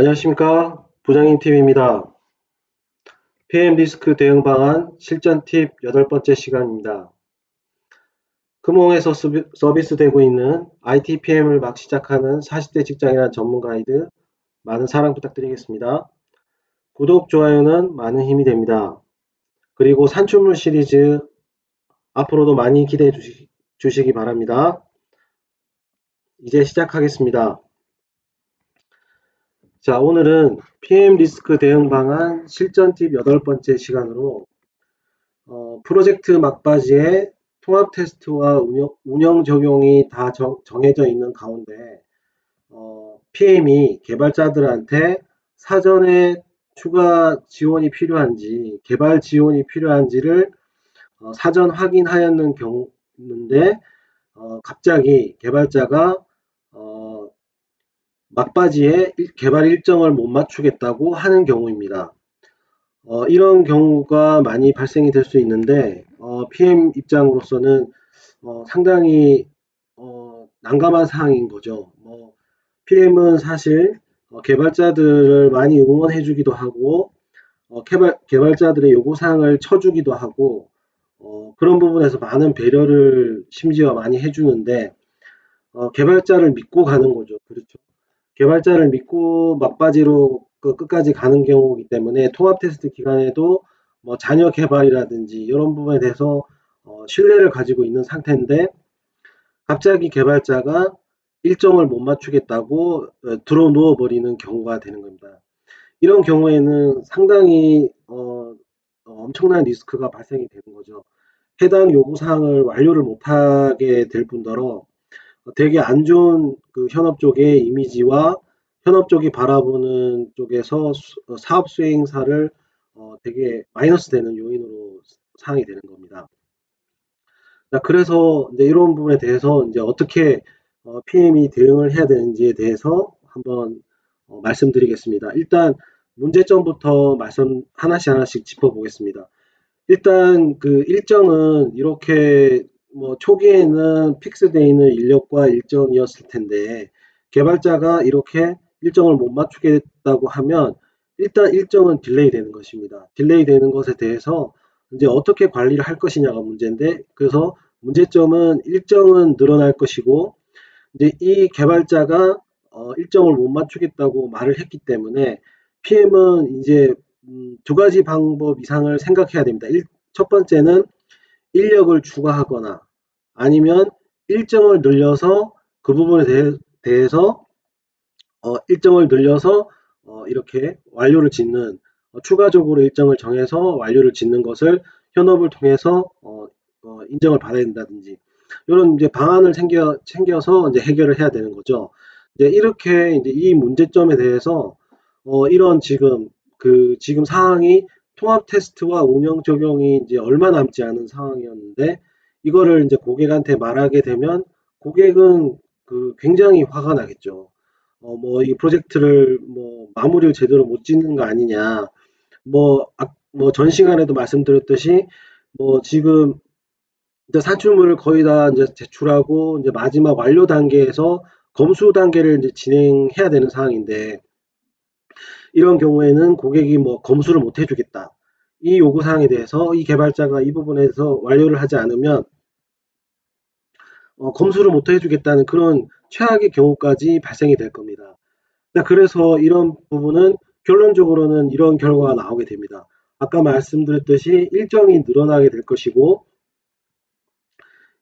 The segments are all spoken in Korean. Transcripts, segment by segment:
안녕하십니까 부장님 TV입니다. PM 리스크 대응 방안 실전 팁 여덟 번째 시간입니다. 금홍에서 서비스되고 있는 IT PM을 막 시작하는 40대 직장이란 전문 가이드 많은 사랑 부탁드리겠습니다. 구독, 좋아요는 많은 힘이 됩니다. 그리고 산출물 시리즈 앞으로도 많이 기대해 주시, 주시기 바랍니다. 이제 시작하겠습니다. 자, 오늘은 PM 리스크 대응 방안 실전 팁 여덟 번째 시간으로 어, 프로젝트 막바지에 통합 테스트와 운영, 운영 적용이 다 정, 해져 있는 가운데 어, PM이 개발자들한테 사전에 추가 지원이 필요한지 개발 지원이 필요한지를 어, 사전 확인하였는 경우인데 어, 갑자기 개발자가 막바지에 개발 일정을 못 맞추겠다고 하는 경우입니다. 어, 이런 경우가 많이 발생이 될 수 있는데 어, PM 입장으로서는 어, 상당히 어, 난감한 상황인 거죠. 뭐, PM은 사실 어, 개발자들을 많이 응원해 주기도 하고 어, 개발, 개발자들의 요구사항을 쳐주기도 하고 그런 부분에서 많은 배려를 심지어 많이 해주는데 개발자를 믿고 가는 거죠. 그렇죠. 개발자를 믿고 막바지로 그 끝까지 가는 경우이기 때문에 통합 테스트 기간에도 뭐 자녀 개발이라든지 이런 부분에 대해서 어, 신뢰를 가지고 있는 상태인데 갑자기 개발자가 일정을 못 맞추겠다고 어, 들어 누워 버리는 경우가 되는 겁니다. 이런 경우에는 상당히 어, 어 엄청난 리스크가 발생이 되는 거죠. 해당 요구 사항을 완료를 못하게 될 뿐더러 되게 안 좋은 그 현업 쪽의 이미지와 현업 쪽이 바라보는 쪽에서 수, 어, 사업 수행사를 어, 되게 마이너스 되는 요인으로 사항이 되는 겁니다. 자, 그래서 이제 이런 부분에 대해서 이제 어떻게 어, PM이 대응을 해야 되는지에 대해서 한번 어, 말씀드리겠습니다. 일단 문제점부터 말씀 하나씩 하나씩 짚어보겠습니다. 일단 그 일정은 이렇게 뭐 초기에는 픽스되어 있는 인력과 일정이었을 텐데 개발자가 이렇게 일정을 못 맞추겠다고 하면 일단 일정은 딜레이 되는 것입니다. 딜레이 되는 것에 대해서 이제 어떻게 관리를 할 것이냐가 문제인데 그래서 문제점은 일정은 늘어날 것이고 이제 이 개발자가 어 일정을 못 맞추겠다고 말을 했기 때문에 PM은 이제 음 두 가지 방법 이상을 생각해야 됩니다. 일, 첫 번째는 인력을 추가하거나 아니면 일정을 늘려서 그 부분에 대해, 서 어, 일정을 늘려서 어, 이렇게 완료를 짓는 어, 추가적으로 일정을 정해서 완료를 짓는 것을 현업을 통해서 어, 어, 인정을 받아야 된다든지 이런 이제 방안을 챙겨, 챙겨서 이제 해결을 해야 되는 거죠. 이제 이렇게 이제 이 문제점에 대해서 어, 이런 지금 그 지금 상황이 통합 테스트와 운영 적용이 이제 얼마 남지 않은 상황이었는데 이거를 이제 고객한테 말하게 되면 고객은 그 굉장히 화가 나겠죠. 어, 뭐, 이 프로젝트를 뭐, 마무리를 제대로 못 짓는 거 아니냐. 뭐, 아, 뭐, 전 시간에도 말씀드렸듯이, 뭐, 지금, 이제 산출물을 거의 다 이제 제출하고, 이제 마지막 완료 단계에서 검수 단계를 이제 진행해야 되는 상황인데, 이런 경우에는 고객이 뭐 검수를 못 해주겠다. 이 요구사항에 대해서 이 개발자가 이 부분에서 완료를 하지 않으면 어, 검수를 못 해주겠다는 그런 최악의 경우까지 발생이 될 겁니다. 그래서 이런 부분은 결론적으로는 이런 결과가 나오게 됩니다. 아까 말씀드렸듯이 일정이 늘어나게 될 것이고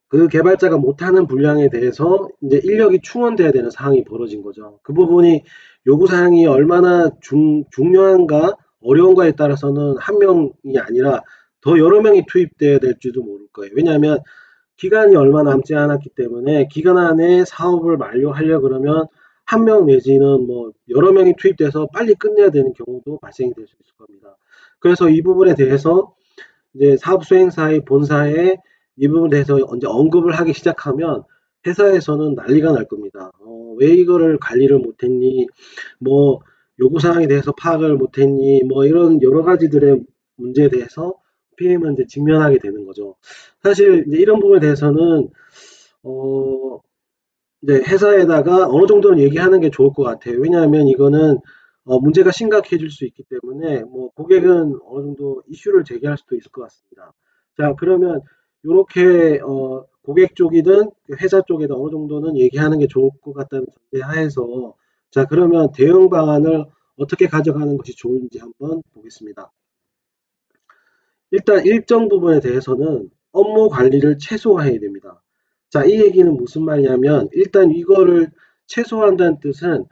그 개발자가 못하는 분량에 대해서 이제 인력이 충원돼야 되는 상황이 벌어진 거죠. 그 부분이 요구 사항이 얼마나 중, 중요한가 어려운가에 따라서는 한 명이 아니라 더 여러 명이 투입돼야 될지도 모를 거예요. 왜냐하면 기간이 얼마 남지 않았기 때문에 기간 안에 사업을 완료하려 그러면 한 명 내지는 뭐 여러 명이 투입돼서 빨리 끝내야 되는 경우도 발생이 될 수 있을 겁니다. 그래서 이 부분에 대해서 이제 사업 수행사의 본사에 이 부분에 대해서 언제 언급을 하기 시작하면 회사에서는 난리가 날 겁니다. 어, 왜 이거를 관리를 못했니? 뭐 요구사항에 대해서 파악을 못했니? 뭐 이런 여러 가지들의 문제에 대해서 PM은 이제 직면하게 되는 거죠. 사실 이제 이런 부분에 대해서는 어 이제 회사에다가 어느 정도는 얘기하는 게 좋을 것 같아요. 왜냐하면 이거는 어, 문제가 심각해질 수 있기 때문에 뭐 고객은 어느 정도 이슈를 제기할 수도 있을 것 같습니다. 자 그러면 이렇게 어, 고객 쪽이든 회사 쪽이든 어느 정도는 얘기하는 게 좋을 것 같다는 전제 하에서 자 그러면 대응 방안을 어떻게 가져가는 것이 좋은지 한번 보겠습니다. 일단 일정 부분에 대해서는 업무 관리를 최소화해야 됩니다. 자, 이 얘기는 무슨 말이냐면 일단 이거를 최소화한다는 뜻은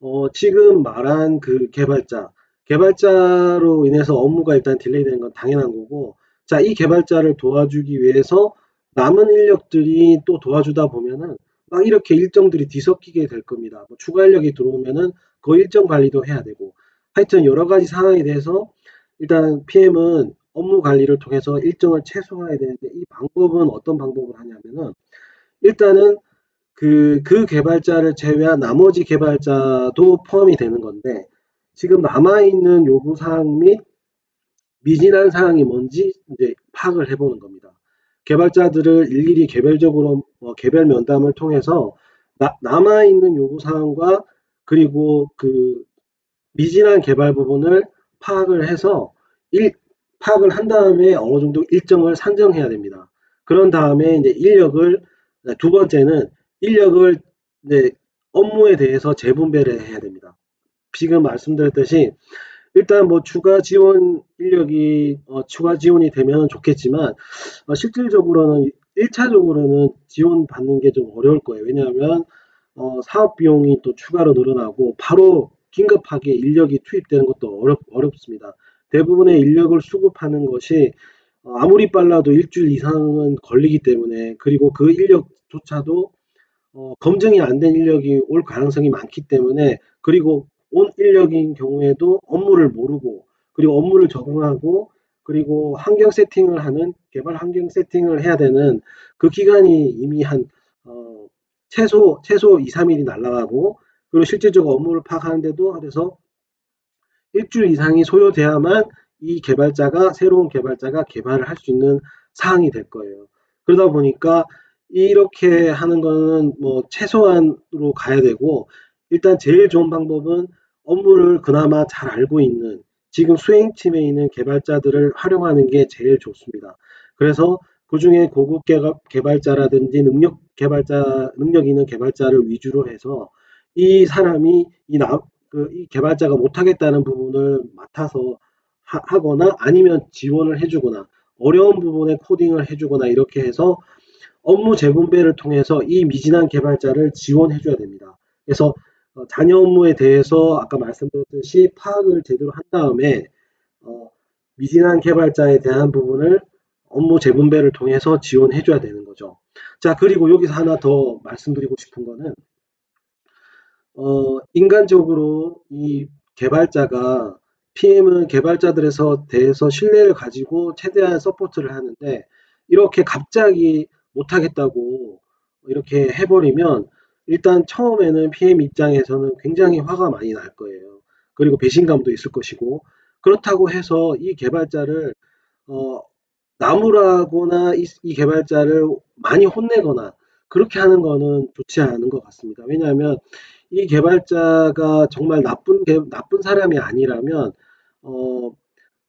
어, 지금 말한 그 개발자, 개발자로 인해서 업무가 일단 딜레이 되는 건 당연한 거고 자, 이 개발자를 도와주기 위해서 남은 인력들이 또 도와주다 보면은 막 이렇게 일정들이 뒤섞이게 될 겁니다. 뭐 추가 인력이 들어오면은 그 일정 관리도 해야 되고 하여튼 여러 가지 상황에 대해서 일단 PM은 업무 관리를 통해서 일정을 최소화해야 되는데 이 방법은 어떤 방법을 하냐면은 일단은 그, 그 개발자를 제외한 나머지 개발자도 포함이 되는 건데 지금 남아있는 요구사항 및 미진한 사항이 뭔지 이제 파악을 해보는 겁니다. 개발자들을 일일이 개별적으로 뭐 개별 면담을 통해서 나, 남아있는 요구사항과 그리고 그 미진한 개발 부분을 파악을 해서 일, 파악을 한 다음에 어느 정도 일정을 산정해야 됩니다. 그런 다음에 이제 인력을 두 번째는 인력을 이제 업무에 대해서 재분배를 해야 됩니다. 지금 말씀드렸듯이 일단 뭐 추가 지원 인력이 어, 추가 지원이 되면 좋겠지만 어, 실질적으로는 1차적으로는 지원 받는 게 좀 어려울 거예요. 왜냐하면 어, 사업 비용이 또 추가로 늘어나고 바로 긴급하게 인력이 투입되는 것도 어렵, 어렵습니다. 대부분의 인력을 수급하는 것이 어, 아무리 빨라도 일주일 이상은 걸리기 때문에 그리고 그 인력조차도 어, 검증이 안 된 인력이 올 가능성이 많기 때문에 그리고 온 인력인 경우에도 업무를 모르고 그리고 업무를 적응하고 그리고 환경 세팅을 하는 개발 환경 세팅을 해야 되는 그 기간이 이미 한 어, 최소 최소 2, 3일이 날라가고 그리고 실질적으로 업무를 파악하는데도 그래서 일주일 이상이 소요돼야만 이 개발자가 새로운 개발자가 개발을 할 수 있는 사항이 될 거예요. 그러다 보니까 이렇게 하는 거는 뭐 최소한으로 가야 되고 일단 제일 좋은 방법은 업무를 그나마 잘 알고 있는 지금 수행팀에 있는 개발자들을 활용하는 게 제일 좋습니다. 그래서 그 중에 고급 개발자라든지 능력 개발자, 능력 있는 개발자를 위주로 해서 이 사람이 이, 나, 그, 이 개발자가 못하겠다는 부분을 맡아서 하, 거나 아니면 지원을 해주거나 어려운 부분에 코딩을 해주거나 이렇게 해서 업무 재분배를 통해서 이 미진한 개발자를 지원해줘야 됩니다. 그래서 어, 잔여 업무에 대해서 아까 말씀드렸듯이 파악을 제대로 한 다음에 어, 미진한 개발자에 대한 부분을 업무 재분배를 통해서 지원해 줘야 되는 거죠. 자 그리고 여기서 하나 더 말씀드리고 싶은 거는 어, 인간적으로 이 개발자가 PM은 개발자들에서 대해서 신뢰를 가지고 최대한 서포트를 하는데 이렇게 갑자기 못하겠다고 이렇게 해버리면 일단 처음에는 PM 입장에서는 굉장히 화가 많이 날 거예요. 그리고 배신감도 있을 것이고 그렇다고 해서 이 개발자를 어, 나무라거나 이, 이 개발자를 많이 혼내거나 그렇게 하는 거는 좋지 않은 것 같습니다. 왜냐하면 이 개발자가 정말 나쁜 개, 나쁜 사람이 아니라면 어,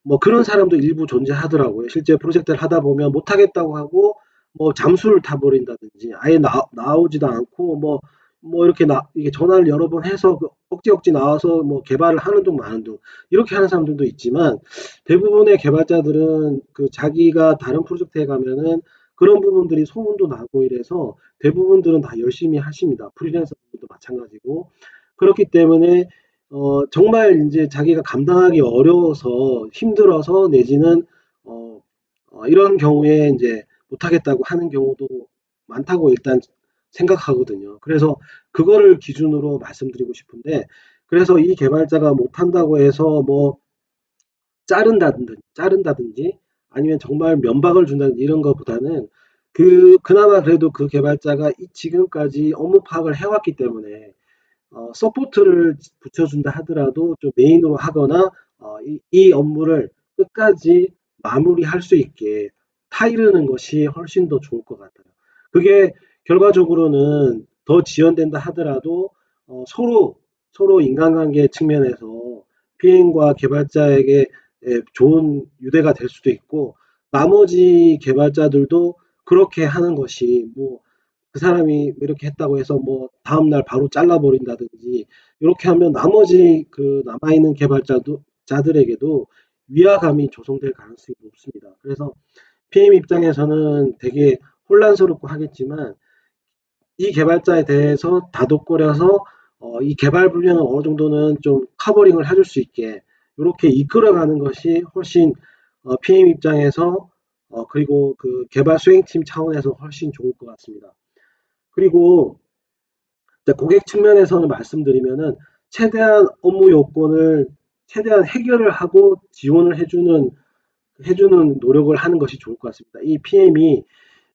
뭐 그런 사람도 일부 존재하더라고요. 실제 프로젝트를 하다 보면 못하겠다고 하고 뭐 잠수를 타버린다든지 아예 나, 나오지도 않고 뭐, 뭐 이렇게 나, 이게 전화를 여러 번 해서 그 억지 억지 나와서 뭐 개발을 하는 둥 마는 둥 이렇게 하는 사람들도 있지만 대부분의 개발자들은 그 자기가 다른 프로젝트에 가면은 그런 부분들이 소문도 나고 이래서 대부분들은 다 열심히 하십니다. 프리랜서들도 마찬가지고 그렇기 때문에 어, 정말 이제 자기가 감당하기 어려워서 힘들어서 내지는 어, 어, 이런 경우에 이제 못하겠다고 하는 경우도 많다고 일단 생각하거든요. 그래서 그거를 기준으로 말씀드리고 싶은데 그래서 이 개발자가 못한다고 해서 뭐 자른다든지 자른다든지 아니면 정말 면박을 준다든지 이런 것보다는 그 그나마 그래도 그 개발자가 지금까지 업무 파악을 해왔기 때문에 어, 서포트를 붙여준다 하더라도 좀 메인으로 하거나 어, 이, 이 업무를 끝까지 마무리할 수 있게 타이르는 것이 훨씬 더 좋을 것 같아요. 그게 결과적으로는 더 지연된다 하더라도 어, 서로 서로 인간관계 측면에서 PM과 개발자에게 예, 좋은 유대가 될 수도 있고 나머지 개발자들도 그렇게 하는 것이 뭐 그 사람이 이렇게 했다고 해서 뭐 다음 날 바로 잘라버린다든지 이렇게 하면 나머지 그 남아있는 개발자도 자들에게도 위화감이 조성될 가능성이 높습니다. 그래서 PM 입장에서는 되게 혼란스럽고 하겠지만 이 개발자에 대해서 다독거려서 어, 이 개발 분량을 어느 정도는 좀 커버링을 해줄 수 있게 이렇게 이끌어가는 것이 훨씬 어, PM 입장에서 어, 그리고 그 개발 수행팀 차원에서 훨씬 좋을 것 같습니다. 그리고 고객 측면에서는 말씀드리면은 최대한 업무 요건을 최대한 해결을 하고 지원을 해주는 해주는 노력을 하는 것이 좋을 것 같습니다. 이 PM이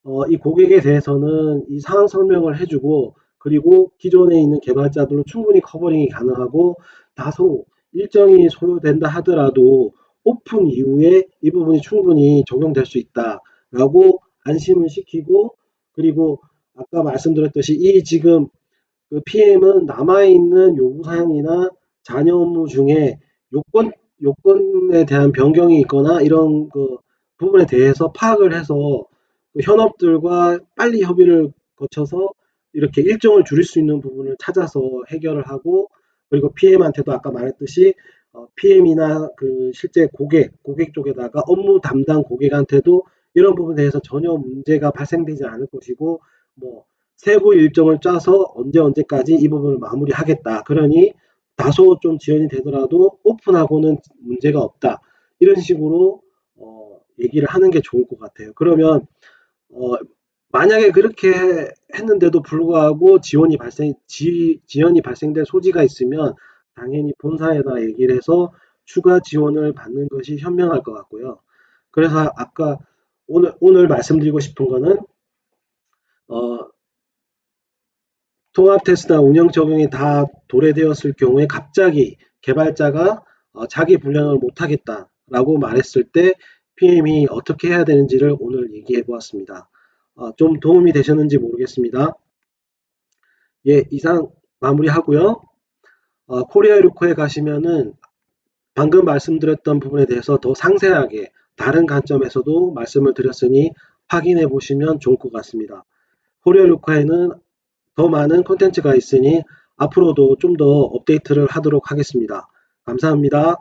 어, 이 고객에 대해서는 이 상황 설명을 해주고 그리고 기존에 있는 개발자들로 충분히 커버링이 가능하고 다소 일정이 소요된다 하더라도 오픈 이후에 이 부분이 충분히 적용될 수 있다라고 안심을 시키고 그리고 아까 말씀드렸듯이 이 지금 그 PM은 남아있는 요구사항이나 잔여 업무 중에 요건, 요건에 대한 변경이 있거나 이런 그 부분에 대해서 파악을 해서 그 현업들과 빨리 협의를 거쳐서 이렇게 일정을 줄일 수 있는 부분을 찾아서 해결을 하고 그리고 PM한테도 아까 말했듯이 어, PM이나 그 실제 고객, 고객 쪽에다가 업무 담당 고객한테도 이런 부분에 대해서 전혀 문제가 발생되지 않을 것이고 뭐 세부 일정을 짜서 언제 언제까지 이 부분을 마무리하겠다. 그러니 다소 좀 지연이 되더라도 오픈하고는 문제가 없다. 이런 식으로 어, 얘기를 하는 게 좋을 것 같아요. 그러면 어, 만약에 그렇게 했는데도 불구하고 지원이 발생 지, 지연이 발생될 소지가 있으면 당연히 본사에다 얘기를 해서 추가 지원을 받는 것이 현명할 것 같고요. 그래서 아까 오늘 오늘 말씀드리고 싶은 거는 어, 통합 테스트나 운영 적용이 다 도래되었을 경우에 갑자기 개발자가 어, 자기 분량을 못하겠다라고 말했을 때 PM이 어떻게 해야 되는지를 오늘 얘기해 보았습니다. 어, 좀 도움이 되셨는지 모르겠습니다. 예, 이상 마무리하고요. 어, 코리아 루코에 가시면은 방금 말씀드렸던 부분에 대해서 더 상세하게 다른 관점에서도 말씀을 드렸으니 확인해 보시면 좋을 것 같습니다. 코리아 루카에는 더 많은 콘텐츠가 있으니 앞으로도 좀 더 업데이트를 하도록 하겠습니다. 감사합니다.